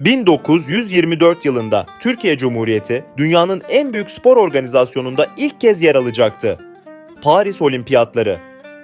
1924 yılında Türkiye Cumhuriyeti dünyanın en büyük spor organizasyonunda ilk kez yer alacaktı. Paris Olimpiyatları.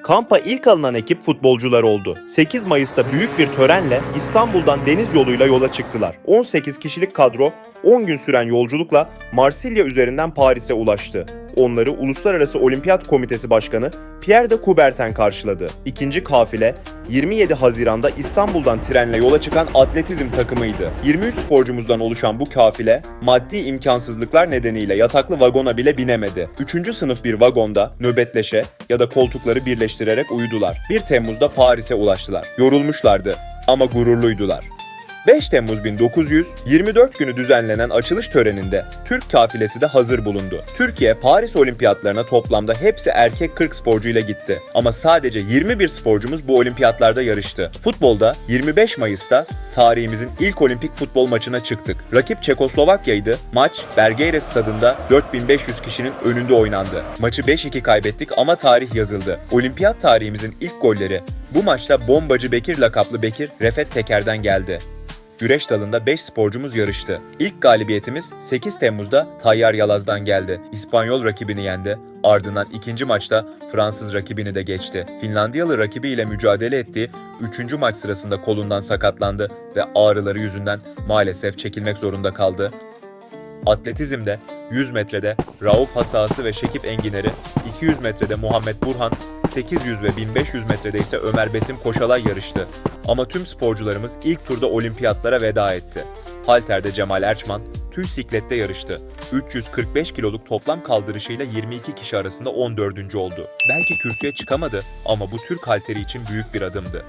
Kampa ilk alınan ekip futbolcular oldu. 8 Mayıs'ta büyük bir törenle İstanbul'dan deniz yoluyla yola çıktılar. 18 kişilik kadro 10 gün süren yolculukla Marsilya üzerinden Paris'e ulaştı. Onları Uluslararası Olimpiyat Komitesi Başkanı Pierre de Coubertin karşıladı. İkinci kafile 27 Haziran'da İstanbul'dan trenle yola çıkan atletizm takımıydı. 23 sporcumuzdan oluşan bu kafile maddi imkansızlıklar nedeniyle yataklı vagona bile binemedi. Üçüncü sınıf bir vagonda nöbetleşe ya da koltukları birleştirerek uyudular. 1 Temmuz'da Paris'e ulaştılar. Yorulmuşlardı ama gururluydular. 5 Temmuz 1924 günü düzenlenen açılış töreninde Türk kafilesi de hazır bulundu. Türkiye Paris Olimpiyatlarına toplamda hepsi erkek 40 sporcuyla gitti. Ama sadece 21 sporcumuz bu olimpiyatlarda yarıştı. Futbolda 25 Mayıs'ta tarihimizin ilk olimpik futbol maçına çıktık. Rakip Çekoslovakya'ydı. Maç Bergeyre stadında 4500 kişinin önünde oynandı. Maçı 5-2 kaybettik ama tarih yazıldı. Olimpiyat tarihimizin ilk golleri bu maçta Bombacı Bekir lakaplı Bekir Refet Teker'den geldi. Güreş dalında 5 sporcumuz yarıştı. İlk galibiyetimiz 8 Temmuz'da Tayyar Yalaz'dan geldi. İspanyol rakibini yendi. Ardından ikinci maçta Fransız rakibini de geçti. Finlandiyalı rakibiyle mücadele ettiği 3. maç sırasında kolundan sakatlandı ve ağrıları yüzünden maalesef çekilmek zorunda kaldı. Atletizmde 100 metrede Rauf Hasası ve Şekip Enginer'i, 200 metrede Muhammed Burhan, 800 ve 1500 metrede ise Ömer Besim Koşalay yarıştı. Ama tüm sporcularımız ilk turda olimpiyatlara veda etti. Halter'de Cemal Erçman, tüy siklette yarıştı. 345 kiloluk toplam kaldırışıyla 22 kişi arasında 14. oldu. Belki kürsüye çıkamadı ama bu Türk halteri için büyük bir adımdı.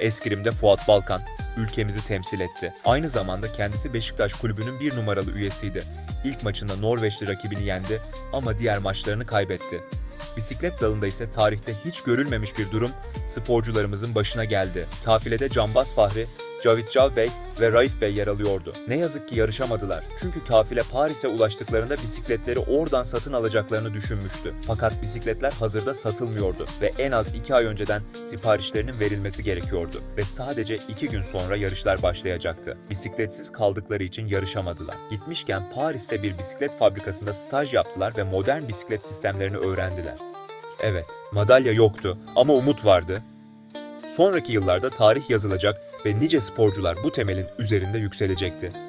Eskrim'de Fuat Balkan ülkemizi temsil etti. Aynı zamanda kendisi Beşiktaş kulübünün bir numaralı üyesiydi. İlk maçında Norveçli rakibini yendi ama diğer maçlarını kaybetti. Bisiklet dalında ise tarihte hiç görülmemiş bir durum sporcularımızın başına geldi. Kafilede Cambaz Fahri, Cavit Bey ve Raif Bey yer alıyordu. Ne yazık ki yarışamadılar. Çünkü kafile Paris'e ulaştıklarında bisikletleri oradan satın alacaklarını düşünmüştü. Fakat bisikletler hazırda satılmıyordu ve en az 2 ay önceden siparişlerinin verilmesi gerekiyordu. Ve sadece 2 gün sonra yarışlar başlayacaktı. Bisikletsiz kaldıkları için yarışamadılar. Gitmişken Paris'te bir bisiklet fabrikasında staj yaptılar ve modern bisiklet sistemlerini öğrendiler. Evet, madalya yoktu ama umut vardı Sonraki yıllarda tarih yazılacak ve nice sporcular bu temelin üzerinde yükselecekti.